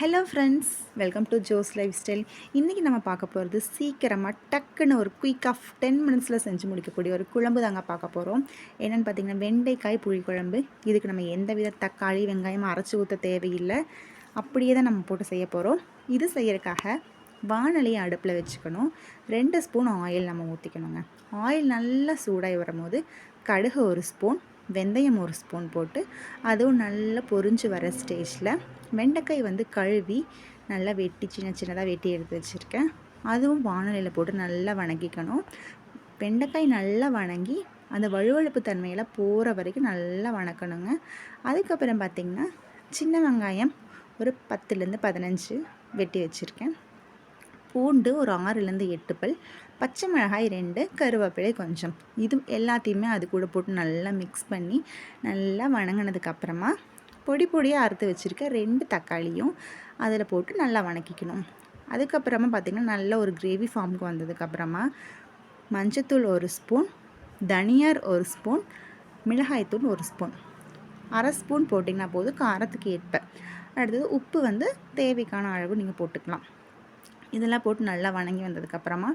Hello friends welcome to Jo's life style இன்றைக்கி நம்ம பார்க்க போகிறது சீக்கிரமாக டக்குன்னு ஒரு குயிக்காக டென் மினிட்ஸில் செஞ்சு முடிக்கக்கூடிய ஒரு குழம்பு தாங்க பார்க்க போகிறோம் என்னென்னு பார்த்தீங்கன்னா வெண்டைக்காய் புளி குழம்பு. இதுக்கு நம்ம எந்த வித தக்காளி வெங்காயம் அரைச்சி ஊற்ற தேவையில்லை. அப்படியே தான் நம்ம போட்டு செய்ய போகிறோம் இது செய்யறதுக்காக வானலையை அடுப்பில் வச்சுக்கணும். ரெண்டு ஸ்பூன் ஆயில் நம்ம ஊற்றிக்கணுங்க ஆயில் நல்லா சூடாகி வரும்போது கடுகு ஒரு ஸ்பூன் வெந்தயம் ஒரு ஸ்பூன் போட்டு அதுவும் நல்லா பொரிஞ்சு வர ஸ்டேஜில் வெண்டைக்காய் வந்து கழுவி நல்லா வெட்டி சின்ன சின்னதாக வெட்டி எடுத்து வச்சுருக்கேன். அதுவும் வானொலியில் போட்டு நல்லா வணங்கிக்கணும். வெண்டைக்காய் நல்லா வணங்கி அந்த வழுவழுப்பு தன்மையில் போகிற வரைக்கும் நல்லா வணக்கணுங்க. அதுக்கப்புறம் பார்த்திங்கன்னா சின்ன வெங்காயம் ஒரு பத்துலேருந்து பதினஞ்சு வெட்டி வச்சுருக்கேன். பூண்டு ஒரு ஆறுலேருந்து எட்டு பல் பச்சை மிளகாய் ரெண்டு கருவேப்பிலை கொஞ்சம். இது எல்லாத்தையுமே அது கூட போட்டு நல்லா மிக்ஸ் பண்ணி நல்லா வணங்கினதுக்கப்புறமா பொடி பொடியாக அறுத்து வச்சுருக்க ரெண்டு தக்காளியும் அதில் போட்டு நல்லா வணக்கிக்கணும். அதுக்கப்புறமா பார்த்திங்கன்னா நல்ல ஒரு கிரேவி ஃபார்முக்கு வந்ததுக்கப்புறமா மஞ்சத்தூள் ஒரு ஸ்பூன் தனியார் ஒரு ஸ்பூன் மிளகாய்த்தூள் ஒரு ஸ்பூன் அரை ஸ்பூன் போட்டிங்கன்னா போதும் காரத்துக்கு ஏற்ப. அடுத்தது உப்பு வந்து தேவைக்கான அளவு நீங்கள் போட்டுக்கலாம். இதெல்லாம் போட்டு நல்லா வணங்கி வந்ததுக்கப்புறமா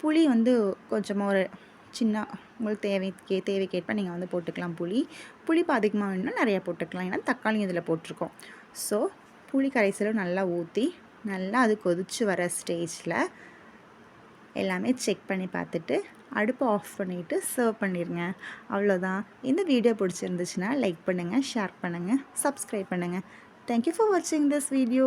புளி வந்து கொஞ்சமாக ஒரு சின்ன உங்களுக்கு தேவைக்கே தேவைக்கேற்ப நீங்கள் வந்து போட்டுக்கலாம் புளி. புளிப்பு அதிகமாக வேணும்னா நிறையா போட்டுக்கலாம். ஏன்னா தக்காளி இதில் போட்டிருக்கோம். ஸோ புளி கரைசலும் நல்லா ஊற்றி நல்லா அது கொதித்து வர ஸ்டேஜில் எல்லாமே செக் பண்ணி பார்த்துட்டு அடுப்பை ஆஃப் பண்ணிவிட்டு சர்வ் பண்ணிடுங்க அவ்வளோதான். இந்த வீடியோ பிடிச்சிருந்துச்சுன்னா லைக் பண்ணுங்கள் ஷேர் பண்ணுங்கள் சப்ஸ்கிரைப் பண்ணுங்கள் தேங்க்யூ ஃபார் வாட்சிங் திஸ் வீடியோ